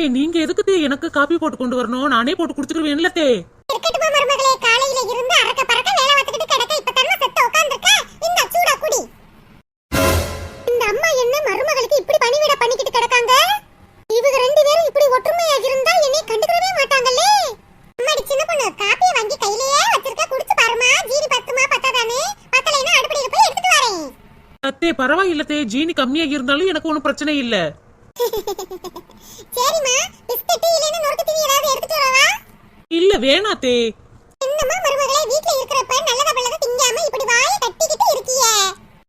அத்தே நீங்க எதுக்கு எனக்கு காப்பி போட்டு கொண்டு வரணும்? நானே போட்டு குடுத்துருவேன்ல தே. இருக்கட்டுமா மருமகளே காலையில இருந்து அரக்க பறக்க வேலை பார்த்துக்கிட்டு கிடக்க இப்ப தன்ன செத்து உட்கார்ந்திருக்க? இந்த சூடா குடி. இந்த அம்மா என்ன மருமகளுக்கு இப்படி பணிவிட பண்ணிக்கிட்டு கிடக்காங்க? இவங்க ரெண்டு பேரும் இப்படி ஒற்றுமையா இருந்தா என்னை கண்டுக்கவே மாட்டாங்களே. அம்மாடி சின்ன பொண்ணு காப்பியை வாங்கி கையிலேயே வச்சிருக்க குடிச்சு பாருமா ஜீனி பத்துமா பத்தாதானே பத்தலைன்னா அடுப்படியில போய் எடுத்துட்டு வரேன். அத்தே பரவாயில்ல தே ஜீனி கம்மியா இருந்தாலும் எனக்கு ஒன்றும் பிரச்சனை இல்ல. சரிம்மா பிஸ்கட் இல்லைன்னா நொறுக்கு தீனி ஏதாவது எடுத்துட்டு வரவா? இல்ல வேணா தே என்னம்மா மருமகளே வீட்ல இருக்கிறப்ப நல்லதா பல்லதா திங்காம இப்படி வாயை கட்டிக்கிட்டு இருக்கியே?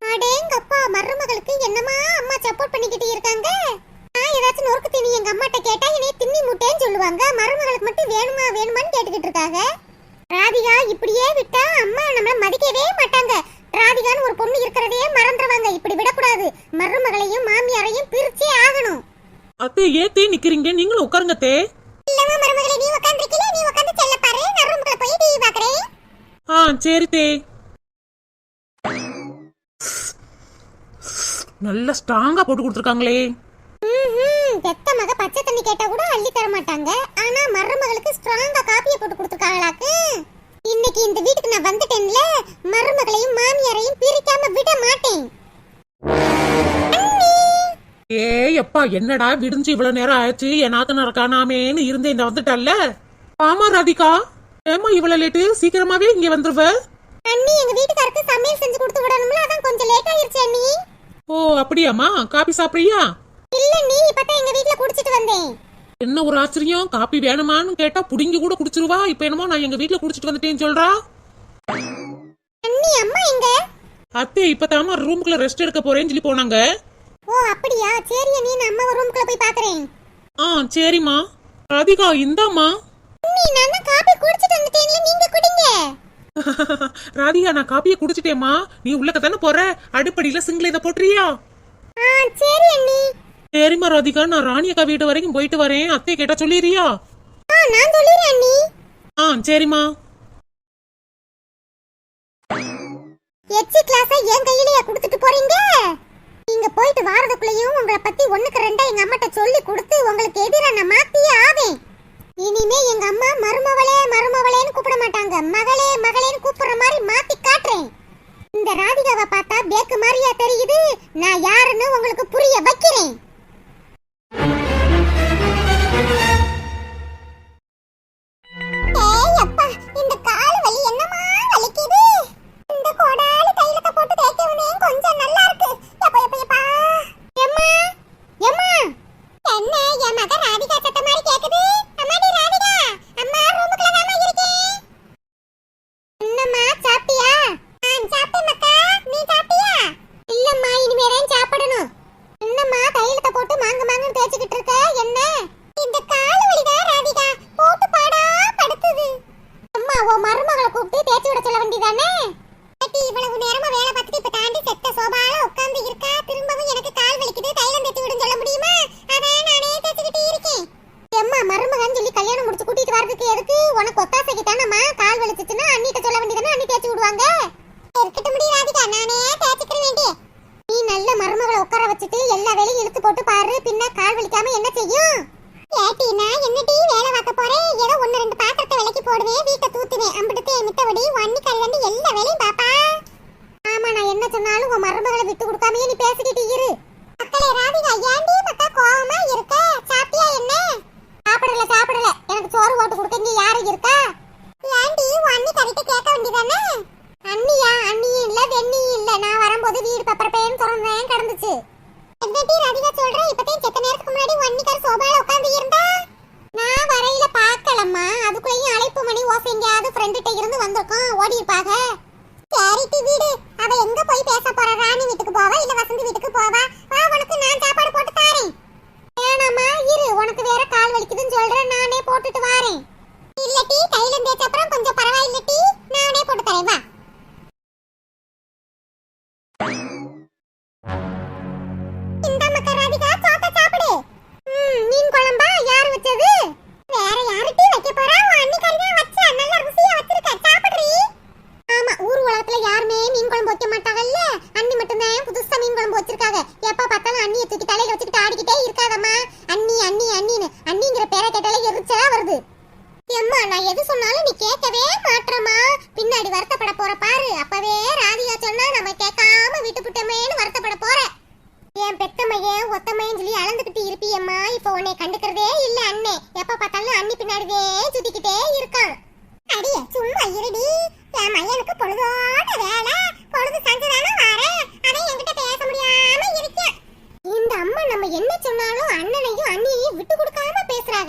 அடேங்கப்பா மருமகளுக்கு என்னமா அம்மா சப்போர்ட் பண்ணிக்கிட்டு இருக்காங்க? நான் ஏதாச்சும் நொறுக்கு தீனி எங்க அம்மாட்ட கேட்டா என்னைய தின்னி முட்டேன்னு சொல்லுவாங்க. மருமகளுக்கு மட்டும் வேணுமா வேணுமான்னு கேட்டுக்கிட்டு இருக்காங்க. ராதிகா இப்படியே விட்டா அம்மா நம்மள மதிக்கவே மாட்டாங்க. ராதிகான்னு ஒரு பொண்ணு இருக்கிறதையே மறந்துடுவாங்க இப்படி விடக்கூடாது. மருமகளையும் மாமியாரையும் பிரிச்சே ஆகணும். அத்தே ஏன் தே நிக்கிறீங்க? நீங்களும் உட்காருங்க தே. இல்லம்மா மருமகளே நீ உட்காந்துருக்கீல நீ உட்காந்து செல்ல பாரு. நான் ரூமுக்குள்ள போய் டிவி பாக்குறேன் ஆ சரி தே. நல்ல ஸ்ட்ராங்கா போட்டு கொடுத்துருக்காங்களே. பெத்த மக பச்சை தண்ணி கேட்டா கூட அள்ளி தர மாட்டாங்க ஆனா மருமகளுக்கு ஸ்ட்ராங்கா காப்பியை போட்டு கொடுத்துருக்காங்களாக்கு. இன்னைக்கு இந்த வீட்டுக்கு நான் வந்துட்டேன்ல மருமகளையும் மாமியாரையும் பிரிக்காம விட மாட்டேன்! ஏய் அப்பா என்னடா விடிஞ்சு இவ்வளவு நேரம் ஆச்சு என் நாத்தனார் காணாமேன்னு இருந்தேன் இந்த வந்துட்டல்ல? ஆமா ராதிகா. ஏமா இவ்வளவு லேட்டு சீக்கிரமாவே இங்க வந்துருவ. அண்ணி எங்க வீட்டுக்காரருக்கு சமையல் செஞ்சு கொடுத்து விடணும்ல அதான் கொஞ்சம் லேட் ஆயிருச்சு அண்ணி. ஓ அப்படியாம்மா? காபி சாப்பிடுறியா? இல்ல நீ இப்பதான் எங்க வீட்ல குடிச்சிட்டு வந்தேன். என்ன ஒரு ஆச்சரியம்? காப்பி வேணுமான்னு கேட்டா புடிங்கி கூட குடிச்சிருவா. இப்ப என்னமோ நான் எங்க வீட்ல குடிச்சிட்டு வந்துட்டேன்னு சொல்றா. அண்ணி அம்மா எங்க? அத்தை இப்பதாம்மா ரூமுக்குள்ள ரெஸ்ட் எடுக்க போறேன்னு சொல்லி போனாங்க. ஓ அப்படியா? சரி நான் அம்மா ரூமுக்குள்ள போய் பாக்குறேன். ஆ சரிம்மா. ராதிகா இந்தாம்மா. அண்ணி நான் தான் காபி குடிச்சிட்டு வந்துட்டேன்ல நீங்க குடிங்க. ராதிகா நான் காப்பியை குடிச்சிட்டேம்மா. நீ உள்ளக்க தானே போற? அடுப்படியில சிங்கிள் இதை போட்டுறியா ஆ சரி அண்ணி. சரிம்மா ராதிகா நான் ராணி அக்கா வீட்டு வரைக்கும் போயிட்டு வரேன். அத்தை கேட்டா சொல்லிடுறியா? நான் சொல்லிடுறேன் அண்ணி. ஆ சரிம்மா. எச்சி கிளாஸ என் கையிலேயே கொடுத்துட்டு போறீங்க? நீங்க போயிட்டு வாரதுக்குள்ளேயும் உங்களை பத்தி ஒண்ணுக்கு ரெண்டா எங்க அம்மாட்ட சொல்லி கொடுத்து உங்களுக்கு எதிரா நான் மாத்தியே ஆவேன். இனிமே எங்க அம்மா மருமவளே மருமவளேன்னு கூப்பிட மாட்டாங்க. மகளே மகளேன்னு கூப்பிடுற மாதிரி மாத்தி காட்டுறேன். இந்த ராதிகாவை பார்த்தா பேக்கு மாதிரியா தெரியுது. நான் யாருன்னு உங்களுக்கு புரிய வைக்கிறேன். போட்டு பாரு பின்ன கால் வலிக்காம என்ன செய்யும் ஏட்டி நான் என்னடி வேலை பார்க்க போறேன் ஏதோ ஒன்னு ரெண்டு பாத்திரத்தை விலைக்கு போடுவேன் வீட்டை தூத்துவேன் அம்பிட்டு மித்தபடி வன்னி கல்யாண்டு எல்லா வேலையும் பாப்பா ஆமா நான் என்ன சொன்னாலும் உன் மருமகளை விட்டு கொடுக்காமயே நீ பேசிக்கிட்டு இரு மக்களே ராதிகா ஏண்டி மக்கா கோவமா இருக்க சாப்பிட்டியா என்ன சாப்பிடல சாப்பிடல எனக்கு சோறு போட்டு கொடுக்க இங்க யாரு இருக்கா ஏண்டி உன் அண்ணி கறிட்டு கேட்க வேண்டியதானே அண்ணியா அண்ணியும் இல்ல வெண்ணியும் இல்ல நான் வரும்போது வீடு பப்பர பேன்னு திறந்தேன் கிடந்துச்சு என்னடி ராதிகா சொல்ற இப்பதான் செத்த நேரத்துக்கு முன்னாடி வன்னிக்கார சோபால உட்கார்ந்து இருந்தா நான் வரையில பார்க்கலம்மா அதுக்குள்ளேயும் அழைப்பு எங்கேயாவது ஃப்ரெண்டுகிட்ட இருந்து வந்திருக்கோம். ஓடி இருப்பாங்க வீடு. அவ எங்க போய் பேச போறா? ராணி வீட்டுக்கு போவா? இல்ல வசந்தி வீட்டுக்கு போவா? வா உனக்கு நான் சாப்பாடு போட்டு தாரேன். வேணாம்மா இரு. உனக்கு வேற கால் வலிக்குதுன்னு சொல்றேன். நானே போட்டுட்டு வாரேன். இல்ல டீ கையில தேய்ச்ச அப்புறம் கொஞ்சம் பரவாயில்ல டீ. அண்ணியை தூக்கி தலையில வச்சுக்கிட்டு ஆடிக்கிட்டே இருக்காதம்மா. அண்ணி அண்ணி அண்ணின்னு. அண்ணிங்கிற பேரை கேட்டாலே எரிச்சலா வருது. அம்மா நான் எது சொன்னாலும் நீ கேட்கவே மாட்டேமா பின்னாடி வருத்தப்பட போற பாரு. அப்பவே ராதிகா சொன்னா நம்ம கேட்காம விட்டு விட்டோமேனு வருத்தப்பட போற. என் பெத்தமையன் ஒத்தமையன் சொல்லி அளந்துகிட்டு இருப்பியம்மா. இப்போ உன்னை கண்டுக்கிறதே இல்ல அண்ணே. எப்ப பார்த்தாலும் அண்ணி பின்னாடிவே சுத்திக்கிட்டே இருக்கான். அடியே சும்மா இருடி. என் மையனுக்கு பொழுதோ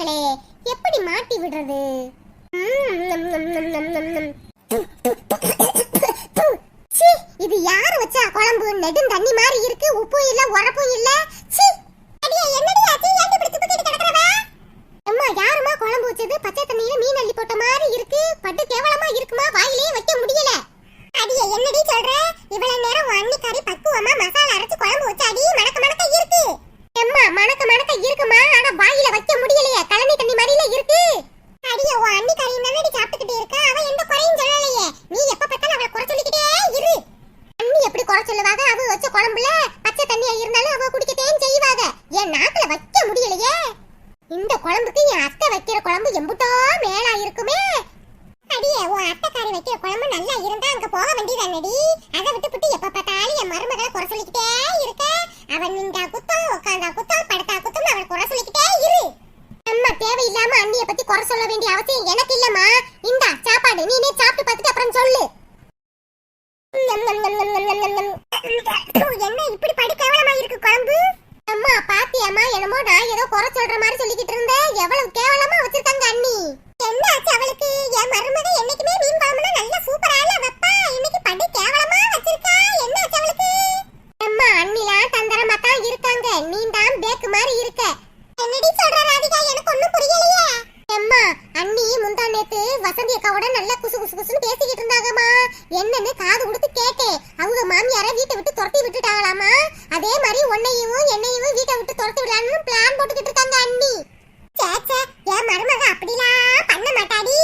கொடுக்காம எப்படி மாட்டி விடுறது? ம், இது யாரு வச்சா குழம்பு? நெடும் தண்ணி மாதிரி இருக்கு உப்பு இல்ல உரப்பும் இல்ல. அம்மா யாருமா குழம்பு வச்சது? பச்சை தண்ணியில மீன் அள்ளி போட்ட மாதிரி இருக்கு. பட்டு கேவலமா இருக்குமா? வாயிலே வைக்க முடியல. அடியே என்னடி சொல்ற? இவ்வளவு நேரம் உன் கறி பக்குவமா மசாலா அரைச்சு குழம்பு வச்சு அடி மணக்க மணக்க இருக்கு. எம்மா மணக்க மணக்க இருக்குமா? ஆனா வாயில வைக்க முடியலையே. கழனி தண்ணி மாதிரில இருக்கு. அடியே உன் அண்ணிக்காரி நல்லடி சாப்பிட்டுக்கிட்டே இருக்கா. அவ எந்த குறையும் சொல்லலையே. நீ எப்ப பார்த்தாலும் அவளை குறை சொல்லிக்கிட்டே இரு. அண்ணி எப்படி குறை சொல்லுவாங்க அவ வச்ச குழம்புல பச்சை தண்ணியா இருந்தாலும் அவ குடிக்கத்தேன் செய்வாங்க என் நாக்குல வைக்க முடியலையே. இந்த குழம்புக்கு என் அத்தை வைக்கிற குழம்பு எம்புட்டோ மேலா இருக்குமே. அடியே உன் அத்தைக்காரி வைக்கிற குழம்பு நல்லா இருந்தா அங்க போக வேண்டியதானடி. அதை விட்டுப்புட்டு எப்ப பார்த்தாலும் என் மருமகளை குறை சொல்லிக்கிட்டே இருக்க. அவன் நின்றா குத்தம் உட்காந்தா குத்தம் படுத்தா குத்தம் அவள் குறை சொல்லிக்கிட்டே இரு. அம்மா தேவையில்லாம அண்ணிய பத்தி குறை சொல்ல வேண்டிய அவசியம் எனக்கு இல்லம்மா. இந்தா சாப்பாடு. நீனே சாப்பிட்டு பார்த்துட்டு அப்புறம் சொல்லு. என்ன இப்படி படி கேவலமா இருக்கு குழம்பு? அம்மா பாத்தியம்மா என்னமோ நான் ஏதோ குறை சொல்ற மாதிரி சொல்லிக்கிட்டு இருந்தேன். எவ்வளவு கேவலமா வச்சிருக்காங்க அண்ணி. என்ன ஆச்சு அவளுக்கு? என் மருமக என்னைக்குமே மீன் குழம்புனா நல்லா சூப்பரால வைப்பா இன்னைக்கு படி கேவலமா வச்சிருக்கா என்ன ஆச்சு அவளுக்கு அம்மா அண்ணிலாம் தந்தரமா தான் இருக்காங்க நீ தான் பேக்கு மாதிரி இருக்க என்னடி சொல்ற ராதிகா எனக்கு ஒண்ணும் புரியலையே அம்மா அண்ணி முந்தா நேத்து வசந்தி அக்காவோட நல்லா குசு குசு குசுன்னு பேசிக்கிட்டு இருந்தாங்கம்மா என்னன்னு காது கொடுத்து கேட்டேன் அவங்க மாமியார வீட்டை விட்டு துரத்தி விட்டுட்டாங்களாமா அதே மாதிரி உன்னையும் என்னையும் வீட்டை விட்டு துரத்தி விடலாம்னு பிளான் போட்டுக்கிட்டு இருக்காங்க அண்ணி சேச்சே என் மருமக அப்படிலாம் பண்ண மாட்டாடி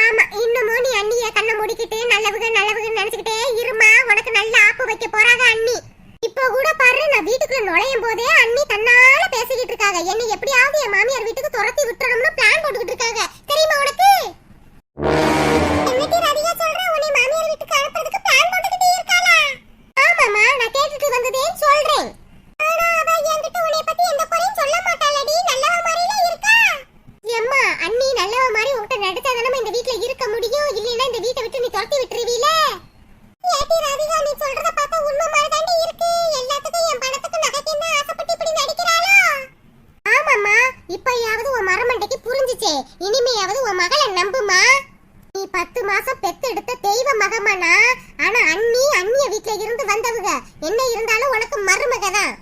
ஆமா இன்னமும் நீ அண்ணிய கண்ணை மூடிக்கிட்டு நல்லவங்க நல்லவங்க நினைச்சுக்கிட்டே இருமா உனக்கு நல்ல ஆப்பு வைக்க போறாங்க அண்ணி இப்போ கூட பாரு நான் வீட்டுக்குள்ள நுழையும் போதே அண்ணி தன்னால பேசிக்கிட்டு இருக்காங்க என்னை எப்படியாவது என் மாமியார் வீட்டுக்கு துரத்தி பிளான் போட்டுக்கிட்டு இருக்காங்க. என்ன இருந்தாலும் உனக்கு மருமக தான்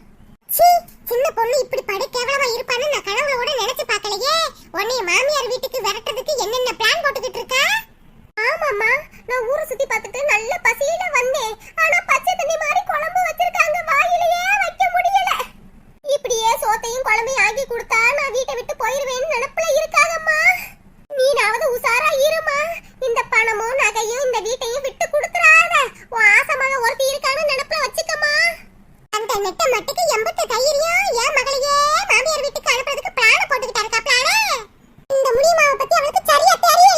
சீ சின்ன பொண்ணு இப்படி படி கேவலமா இருப்பான்னு நான் கனவுல கூட நினைச்சு பார்க்கலையே. உன்னைய மாமியார் வீட்டுக்கு விரட்டுறதுக்கு என்னென்ன பிளான் போட்டுக்கிட்டு இருக்கா? ஆமாம்மா நான் ஊரை சுத்தி பார்த்துட்டு நல்ல பசியில வந்தேன். ஆனா பச்சை தண்ணி மாதிரி குழம்பு வச்சிருக்காங்க வாயிலேயே வைக்க முடியல. இப்படியே சோத்தையும் குழம்பையும் ஆக்கி கொடுத்தா நான் வீட்டை விட்டு போயிருவேன்னு நினப்புல இருக்காதம்மா நீனாவது உசாரா இருமா. இந்த பணமும் நகையும் இந்த வீட்டையும் விட்டு கொடுத்துறாத. உன் ஆசமாக ஒருத்தி இருக்கான்னு நினப்புல வச்சுக்கமா அந்த நெட்ட மட்டுக்கு எம்பட்டு தைரியம் என் மகளையே மாமியார் வீட்டுக்கு அனுப்புறதுக்கு பிளான போட்டுக்கிட்டாருக்கா பிளான இந்த முடியுமாவை பத்தி அவளுக்கு சரியா தெரியும்.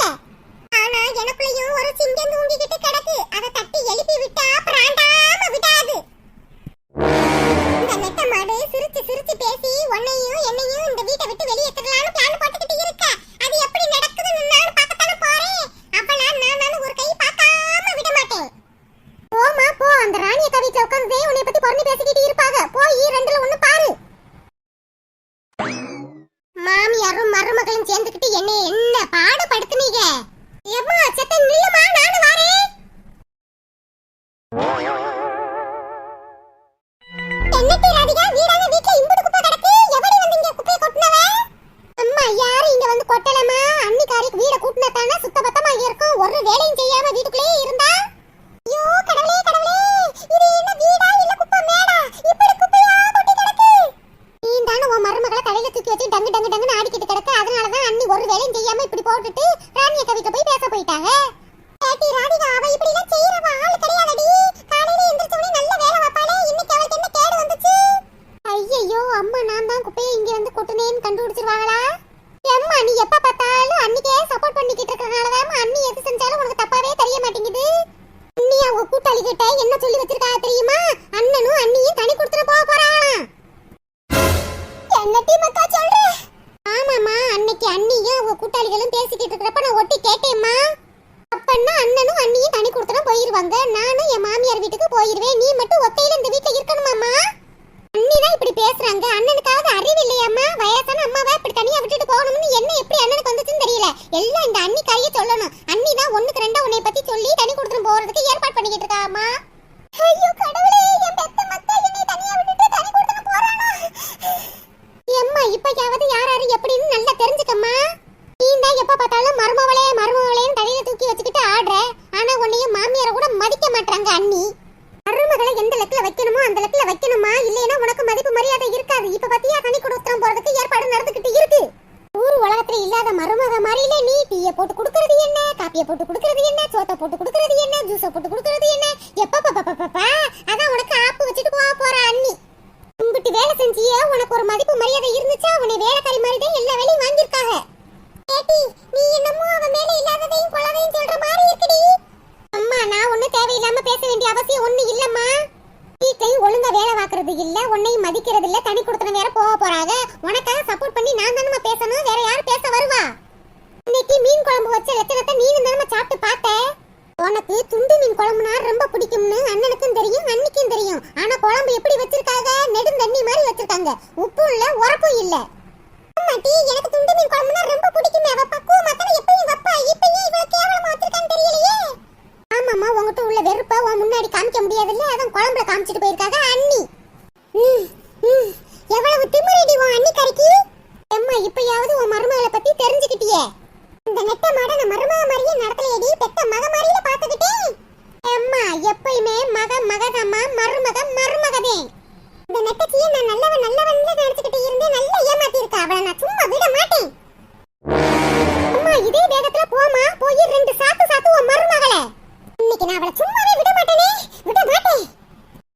இப்பயாவது யார் யாரு எப்படின்னு நல்லா தெரிஞ்சுக்கம்மா நீ தான் எப்ப பார்த்தாலும் மருமவளே மருமவளேன்னு தலையில தூக்கி வச்சுக்கிட்டு ஆடுற ஆனா உன்னையும் மாமியார கூட மதிக்க மாட்டாங்க அண்ணி மருமகளை எந்த லெக்கில வைக்கணுமோ அந்த லெக்கில வைக்கணுமா இல்லைன்னா உனக்கு மதிப்பு மரியாதை இருக்காது இப்ப பத்தியா தனி கொடுத்துறம் போறதுக்கு ஏற்பாடு நடந்துகிட்டு இருக்கு ஊர் உலகத்துல இல்லாத மருமக மாதிரில நீ டீய போட்டு குடுக்கறது என்ன காப்பிய போட்டு குடுக்கறது என்ன சோத்த போட்டு குடுக்கறது என்ன ஜூஸ போட்டு குடுக்கறது என்ன எப்ப பாப்பா அதான் உனக்கு ஆப்பு வச்சுட்டு போக போற அண்ணி உங்ககிட்ட வேலை செஞ்சியே உனக்கு ஒரு மதிப்பு மரியாதை இருந்துச்சா உன்னை வேலைக்காரி மாதிரி தான் எல்லா வேலையும் வாங்கியிருக்காங்க ஏட்டி நீ என்னமோ அவ மேல இல்லாததையும் கொள்ளதையும் சொல்ற மாதிரி இருக்குடி அம்மா நான் ஒண்ணு தேவையில்லாம பேச வேண்டிய அவசியம் ஒண்ணு இல்லம்மா. வீட்டையும் ஒழுங்கா வேலை பார்க்கறது இல்ல உன்னையும் மதிக்கிறது இல்ல தனி கொடுத்தன வேற போக போறாங்க உனக்காக சப்போர்ட் பண்ணி நான் தானமா பேசணும் வேற யார் பேச வருவா இன்னைக்கு மீன் குழம்பு வச்ச லட்சணத்தை நீ தானமா சாப்பிட்டு பார்த்த உனக்கு துண்டு மீன் குழம்புனா ரொம்ப பிடிக்கும்னு அண்ணனுக்கும் தெரியும் அண்ணிக்கும் தெரியும் ஆனா குழம்பு எப்படி வச்சிருக்காங்க நெடுந்தண்ணி மாதிரி வச்சிருக்காங்க உப்பும் இல்ல உரப்பும் இல்ல அம்மாட்டி எனக்கு துண்டு மீன் குழம்புனா ரொம்ப பிடிக்குமே அவ பக்குவமா தானே எப்பயும் வப்பா இப்பயும் இவ்வளவு கேவலமா வச்சிருக்கான்னு தெரியலையே ஆமாம்மா உங்ககிட்ட உள்ள வெறுப்பா உன் முன்னாடி காமிக்க முடியாதுல்ல அதான் குழம்புல காமிச்சிட்டு போயிருக்காங்க அண்ணி ம், ம். எவ்வளவு திமிரடி உன் அண்ணி கறிக்கு அம்மா இப்பயாவது உன் மருமகளை பத்தி தெரிஞ்சுக்கிட்டியே. இந்த நெட்ட மாட நான் மருமக மாதிரியே நடத்தலையடி. பெத்த மக மாதிரியில பாத்துக்கிட்டேன் அம்மா எப்பயுமே மக மகதம்மா மருமக மருமகதே. இந்த நெட்டச்சியை நான் நல்லவன் நல்லவன் நினைச்சுக்கிட்டு இருந்தேன் நல்லா ஏமாத்தி இருக்கா அவளை நான் சும்மா விட மாட்டேன். அம்மா இதே வேகத்துல போமா போய் ரெண்டு சாத்து சாத்து உன் மருமகளை. இன்னைக்கு நான் அவளை சும்மாவே விட மாட்டேனே. விட மாட்டேன்.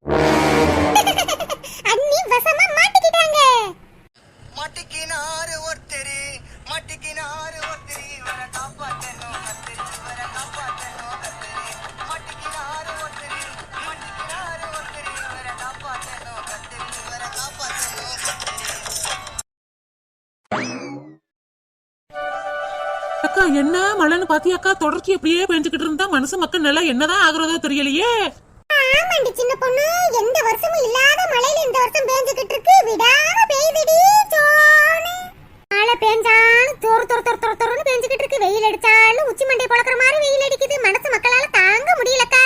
அண்ணி வசமா மாட்டிக்கிட்டாங்க. மட்டிக்கினாரு ஒருத்தரு மட்டிக்கினாரு ஒருத்தரு இவரை காப்பாத்தணும் கத்தரு இவரை காப்பாத்தணும் கத்தரு மட்டிக்கினாரு ஒருத்தரு மட்டிக்கினாரு ஒருத்தரு இவரை காப்பாத்தணும் கத்தரு இவரை காப்பாத்தணும் கத்தரு அக்கா என்ன மழைன்னு பாத்தியாக்கா தொடர்ச்சி அப்படியே பெஞ்சுக்கிட்டு இருந்தா மனசு மக்கள் நல்லா என்னதான் ஆகுறதோ தெரியலையே. ஆமாண்டி சின்ன பொண்ணு. எந்த வருஷமும் இல்லாத மழையில இந்த வருஷம் பேஞ்சுக்கிட்டு இருக்கு. விடாம பெய்யுதுடி சோனு. மழை பெஞ்சாலும் தோறு தோறு தோறு தோறு தோறுன்னு பேஞ்சுக்கிட்டு இருக்கு. வெயில் அடிச்சாலும் உச்சி மண்டை பொழக்கிற மாதிரி வெயில் அடிக்குது. மனசு மக்களால தாங்க முடியலக்கா.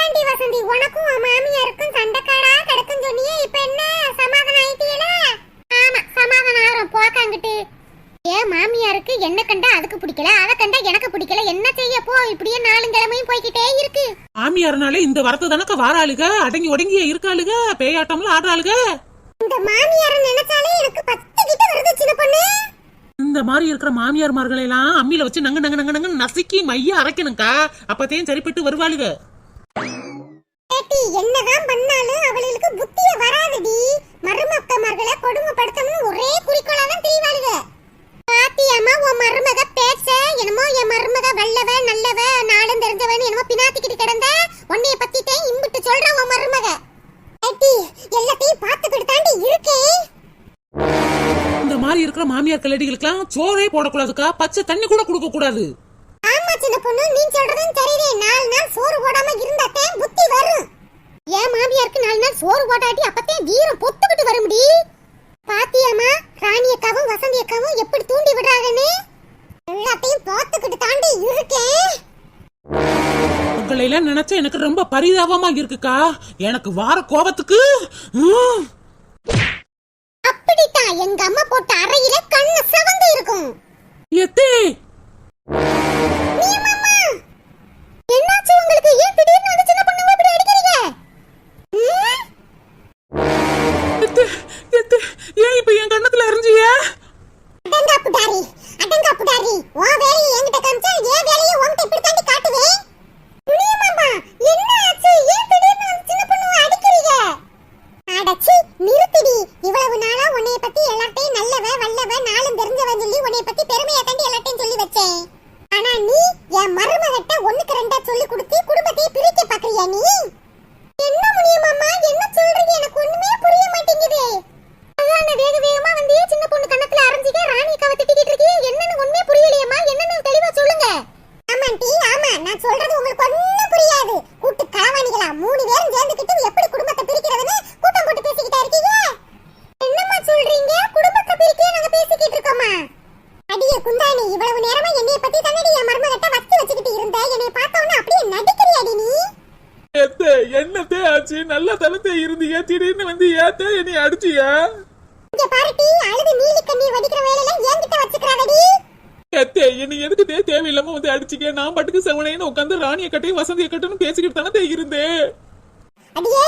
ஏண்டி வசந்தி உனக்கும் உன் மாமியாருக்கும் சண்டைக்காடா கிடக்கும் சொன்னியே இப்ப என்ன? சமாதானம் ஆயிட்டீல ஆமா சமாதானம் ஆகிறோம். போக்காங்கிட்டு ஏன் மாமியாருக்கு என்ன கண்டா அதுக்கு பிடிக்கல அதை கண்டா எனக்கு பிடிக்கல. என்ன செய்ய? போ இப்படியே நாலு கிழமையும் போய்கிட்டே இருக்கு. மாமியார்னாலே இந்த வரத்து தானக்கா வாராளுக? அடங்கி ஒடங்கி இருக்காளுக? பேயாட்டம்ல ஆடுறாளுக? இந்த மாமியார நினைச்சாலே எனக்கு பத்து கிட்ட வருது சின்ன பொண்ணு. இந்த மாதிரி இருக்கிற மாமியார்மார்களை எல்லாம் அம்மியில வச்சு நங்க நங்க நங்க நங்க நசுக்கி மைய அரைக்கணும்க்கா. அப்பத்தையும் சரிப்பட்டு வருவாளுக. ஏட்டி என்னதான் பண்ணாலும் அவளுக்கு புத்திய வராதுடி. மருமக்கமார்களை கொடுமைப்படுத்தணும்னு ஒரே குறிக்கோளா தான் தெரியவாளுக பாத்தியம்மா உன் மருமக பேச்ச என்னமோ என் மருமக வல்லவ நல்லவ நாளும் தெரிஞ்சவன் என்னமோ பினாத்திக்கிட்டு கிடந்த உன்னைய பத்திட்டேன் இம்பிட்டு சொல்ற உன் மருமக. எல்லாத்தையும் பார்த்துக்கிட்டு தாண்டி இருக்கேன் இந்த மாதிரி இருக்கிற மாமியார் கல்லடிகளுக்கெல்லாம் சோறே போடக்கூடாதுக்கா பச்சை தண்ணி கூட கொடுக்க கூடாது ஆமா சின்ன பொண்ணு நீ சொல்றதும் சரிதே. நாலு நாள் சோறு போடாம இருந்தாத்தேன் புத்தி வரும். ஏன் மாமியாருக்கு நாலு நாள் சோறு போட்டாட்டி அப்பத்தே வீரம் பொத்துக்கிட்டு வர முடி பாத்தியாமா ராணி அக்காவும் வசந்தி அக்காவும் எப்படி தூண்டி விடுறாங்கன்னு? எல்லாத்தையும் பார்த்துக்கிட்டு தாண்டி இருக்கேன் உங்களை எல்லாம் நினைச்சா எனக்கு ரொம்ப பரிதாபமா இருக்குக்கா. எனக்கு வார கோபத்துக்கு அப்படித்தான் எங்க அம்மா போட்ட அறையில கண்ணு சவந்து இருக்கும். எத்தே நீயம்மா என்னாச்சு உங்களுக்கு ஏன் திடீர்னு வந்து சின்ன பொண்ணு இப்படி அடிக்கிறீங்க ம்? எத்தே எத்தே ஏன் இப்ப என் கண்ணத்துல எரிஞ்சிய அடங்கா புடாரி அடங்கா புடாரி உன் வேலையை என்கிட்ட காமிச்சா என் வேலையை உன்கிட்ட இப்படி தாண்டி காட்டுவேன் முனியம்மாமா என்ன ஆச்சு ஏன் திடீர்னு வந்து சின்ன பொண்ணு அடிக்கிறீங்க அடச்சி நிறுத்திடி இவ்வளவு நாளா உன்னைய பத்தி எல்லார்ட்டையும் நல்லவ வல்லவ நாளும் தெரிஞ்சவன் சொல்லி உன்னைய பத்தி பெருமையா தாண்டி எல்லார்ட்டையும் சொல்லி வச்சேன் பத்தி தானடி என் மருமகிட்ட வச்சு வச்சுக்கிட்டு இருந்த என்னை பார்த்த உடனே அப்படியே நடிக்கிறியாடி நீ எத்த என்னத்தே ஆச்சு நல்ல தளத்தே இருந்தீங்க திடீர்னு வந்து ஏத்த என்னை அடிச்சியா இங்க பாருடி அழுது நீலி கண்ணீர் வடிக்கிற வேலையில என்கிட்ட வச்சுக்கிறாதடி எத்தே என்னை எதுக்கு தே தேவையில்லாம வந்து அடிச்சிக்க நான் பாட்டுக்கு செவனேன்னு உட்காந்து ராணிய கட்டையும் வசந்திய கட்டணும் பேசிக்கிட்டு தானே இருந்தேன். அடியே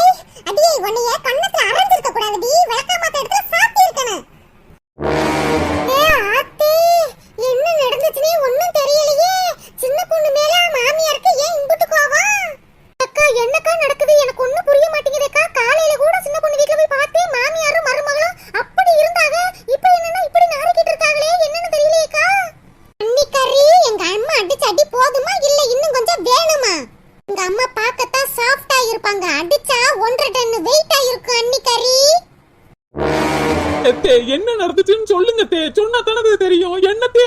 அடியே உன்னைய கண்ணத்துல அரைஞ்சிருக்க கூடாதுடி. விளக்கமாத்த எடுத்து சாத்தி இருக்கணும்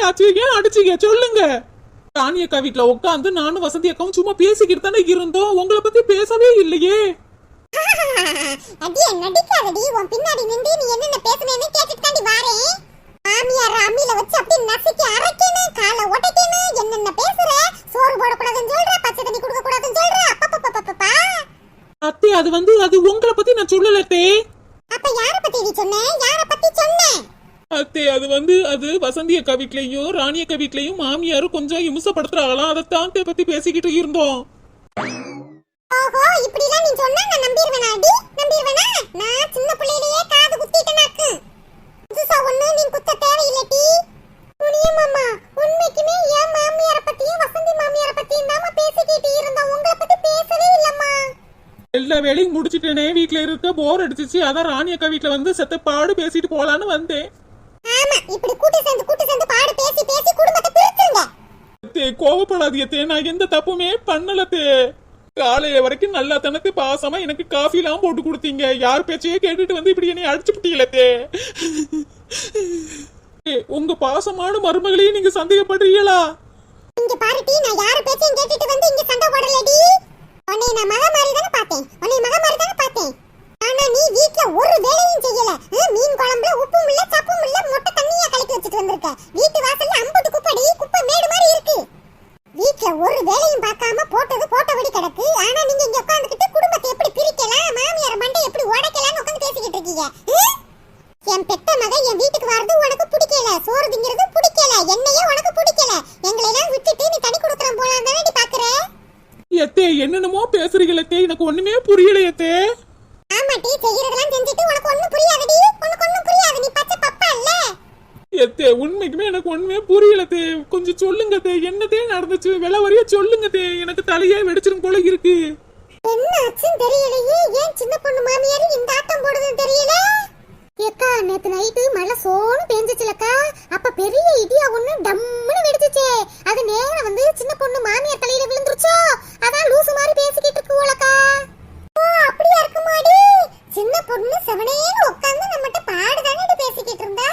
ஆச்சு ஏன் அடிச்சீங்க சொல்லுங்க. ராணி அக்கா வீட்ல உட்காந்து நானும் வசந்தி அக்காவும் சும்மா பேசிக்கிட்டு தானே இருந்தோம். உங்களை பத்தி பேசவே இல்லையே. அடியே நடிக்காதடி உன் பின்னாடி நின்று நீ என்னென்ன பேசுனேன்னு கேட்டுட்டு தாண்டி வாரேன். மாமியார் அம்மியில வச்சு அப்படியே நசுக்கி அரைக்கணும் காலை உடைக்கணும். என்னென்ன பேசுற? சோறு போடக்கூடாதுன்னு சொல்ற பச்சை தண்ணி கொடுக்க கூடாதுன்னு சொல்ற அப்பப்பப்பப்பப்பா அத்தே அது வந்து அது உங்களை பத்தி நான் சொல்லல அத்தே. அப்ப யார பத்தி நீ சொன்ன? யார பத்தி சொன்ன? அத்தே அது வந்து அது வசந்தி அக்கா வீட்லயும் ராணி அக்கா வீட்லயும் மாமியாரும் கொஞ்சம் இம்சப்படுத்துறாங்களாம் அதைத்தான் பத்தி பேசிக்கிட்டு இருந்தோம். ஓஹோ இப்படி எல்லாம் நீ சொன்னா நான் நம்பிடுவேனா அடி? நம்பிடுவேனா நான் சின்ன பிள்ளையிலேயே காது குத்திட்டேனாக்கு புதுசா ஒண்ணு நீ குத்த தேவையில்லடி முனியம்மா உண்மைக்குமே என் மாமியார பத்தியும் வசந்தி மாமியார பத்தியும் தாமா பேசிக்கிட்டு இருந்தோம். உங்களை பத்தி பேசவே இல்லம்மா. எல்லா வேலையும் முடிச்சிட்டேனே வீட்ல இருக்க போர் அடிச்சிச்சு. அதான் ராணி அக்கா வீட்ல வந்து செத்த பாடு பேசிட்டு போலான்னு வந்தேன் ஆமா இப்படி கூட்டு சேர்ந்து கூட்டு சேர்ந்து பாடு பேசி பேசி குடும்பத்தை பிரிச்சுங்க தே கோவப்படாதீங்க நான் எந்த தப்புமே பண்ணலத்தே. தே காலையில வரைக்கும் நல்லா தனத்து பாசமா எனக்கு காஃபி எல்லாம் போட்டு கொடுத்தீங்க. யார் பேச்சையே கேட்டுட்டு வந்து இப்படி என்னை அடிச்சு விட்டீங்களே ஏ, உங்க பாசமான மருமகளையும் நீங்க சந்தேகப்படுறீங்களா இங்க பாருடி நான் யார பேச்சையும் கேட்டுட்டு வந்து இங்க சண்டை போடலடி உன்னை நான் மக மாதிரி தானே பார்த்தேன் உன்னை மக மாதிரி தானே பார்த்தேன் ஆனா நீ வீட்ல ஒரு வேலையும் செய்யல ஹம், மீன் குழம்புல உப்பும் இல்ல சப்பும் இல்ல மொட்டை தண்ணியா கலக்கி வச்சுட்டு வந்திருக்க வீட்டு வாசல்ல அம்புட்டு குப்படி குப்பை மேடு மாதிரி இருக்கு வீட்ல ஒரு வேலையும் பார்க்காம போட்டது போட்டபடி கிடக்கு ஆனா நீங்க இங்க உட்கார்ந்துகிட்டு குடும்பத்தை எப்படி பிரிக்கலாம் மாமியார் மண்டை எப்படி உடைக்கலாம்னு உட்கார்ந்து பேசிக்கிட்டு இருக்கீங்க ஹம்? என் பெத்த மக என் வீட்டுக்கு வர்றது உனக்கு பிடிக்கல சோறு திங்கிறது பிடிக்கல என்னையே உனக்கு பிடிக்கல எங்களை எல்லாம் விட்டுட்டு நீ தனி கொடுக்குறோம் போலாம் தானே பாக்குற எத்தே என்னென்னமோ பேசுறீங்களே தே எனக்கு ஒண்ணுமே புரியலையே ஆமாட்டி செய்யறதெல்லாம் செஞ்சுட்டு உனக்கு ஒண்ணும் புரியாதடி உனக்கு ஒண்ணும் புரியாது நீ பச்சை பப்பா இல்ல உண்மைக்குமே எனக்கு ஒண்ணுமே புரியல தே. கொஞ்சம் சொல்லுங்க தே. என்னதே நடந்துச்சு? விலை வரைய சொல்லுங்க தே. எனக்கு தலையே வெடிச்சிரும் போல இருக்கு. என்ன ஆச்சுன்னு தெரியலையே. ஏன் சின்ன பொண்ணு மாமியார் இந்த ஆட்டம் போடுதுன்னு தெரியல? ஏக்கா நேத்து நைட்டு மழை சோனு பேஞ்சிச்சுலக்கா. அப்ப பெரிய இடியா ஒண்ணு டம்முன்னு வெடிச்சுச்சே. அது நேரா வந்து சின்ன பொண்ணு மாமியார் தலையில விழுந்துருச்சோ. அதான் லூசு மாதிரி பேசிக்கிட்டு இருக்குவோலக்கா ஓ அப்படியா இருக்குமாடி? சின்ன பொண்ணு செவனேன்னு உட்கார்ந்து நம்மகிட்ட பாடுதானே பேசிக்கிட்டு இருந்தா?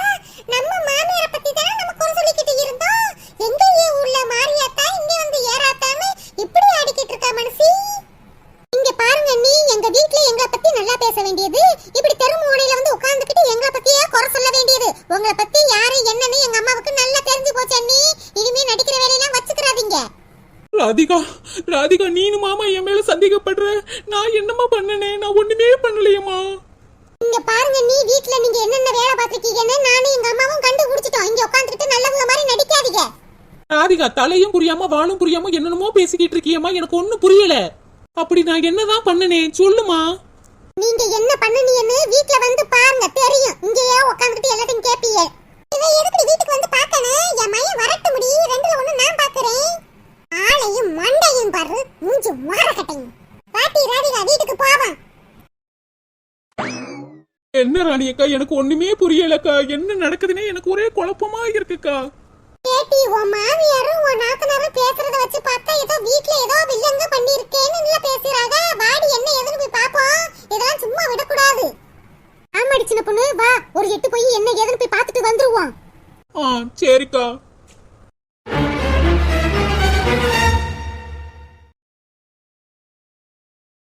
நம்ம மாமியாரை பத்தி தானே நம்ம குறை சொல்லிக்கிட்டு இருந்தோம். எங்க ஏ ஊர்ல மாரியாத்தா இங்க வந்து ஏறாத்தான்னு இப்படி ஆடிக்கிட்டு இருக்கா மனசி? இங்க பாருங்க நீ எங்க வீட்ல எங்களை பத்தி நல்லா பேச வேண்டியது. இப்படி தெரு மூலையில வந்து உட்கார்ந்துக்கிட்டு எங்களை பத்தியே குறை சொல்ல வேண்டியது. உங்களை பத்தி யாரு என்னன்னு எங்க அம்மாவுக்கு நல்லா தெரிஞ்சு போச்சு அண்ணி. இனிமே நடிக்கிற வேலையெல்லாம் வச்சுக்கிறாதீங்க. ராதிகா ராதிகா நீனு மாமா என் மேல சந்தேகப்படுற? நான் என்னம்மா பண்ணனே? நான் ஒண்ணுமே பண்ணலையம்மா. இங்க பாருங்க நீ வீட்ல நீங்க என்னென்ன வேலை பார்த்திருக்கீங்கன்னு நானும் எங்க அம்மாவும் கண்டுபிடிச்சிட்டோம். இங்க உட்கார்ந்துகிட்டு நல்லவங்க மாதிரி நடிக்காதீங்க. ராதிகா தலையும் புரியாம வாழும் புரியாம என்னென்னமோ பேசிக்கிட்டு இருக்கியம்மா. எனக்கு ஒண்ணும் புரியல. அப்படி நான் என்னதான் பண்ணனே? சொல்லுமா. நீங்க என்ன பண்ணுனீங்கன்னு வீட்ல வந்து பாருங்க தெரியும். இங்கேயே உட்கார்ந்துட்டு எல்லாத்தையும் கேப்பீங்க. இவ எதுக்கு வீட்டுக்கு வந்து பார்க்கணும் என் மையம் வரட்டு முடி. ரெண்டுல ஒண்ணு நான் பாக்குறேன் ஆளையும் மண்டையும் பாரு. மூஞ்சி மாறக்கட்டையும் பாட்டி ராதிகா வீட்டுக்கு போவோம் என்ன ராணி அக்கா எனக்கு ஒண்ணுமே புரியலக்கா. என்ன நடக்குதுன்னே எனக்கு ஒரே குழப்பமா இருக்குக்கா. கேட்டி உன் மாமியாரும் உன் நாத்தனாரும் பேசுறத வச்சு பார்த்தா ஏதோ வீட்ல ஏதோ வில்லங்க பண்ணிருக்கேன்னு இல்ல பேசுறாங்க. வாடி என்ன ஏதுன்னு போய் பாப்போம் இதெல்லாம் சும்மா விடக்கூடாது. ஆமாடி சின்ன பொண்ணு வா. ஒரு எட்டு போய் என்ன ஏதுன்னு போய் பார்த்துட்டு வந்துருவோம். ஆ சரிக்கா.